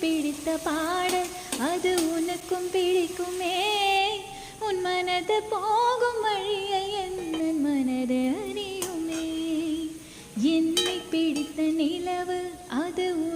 பிடித்த பாடல் அது உனக்கும் பிடிக்குமே. உன் மனது போகும் வழியை என்ன மனது அறியுமே. என்னை பிடித்த நிலவு அது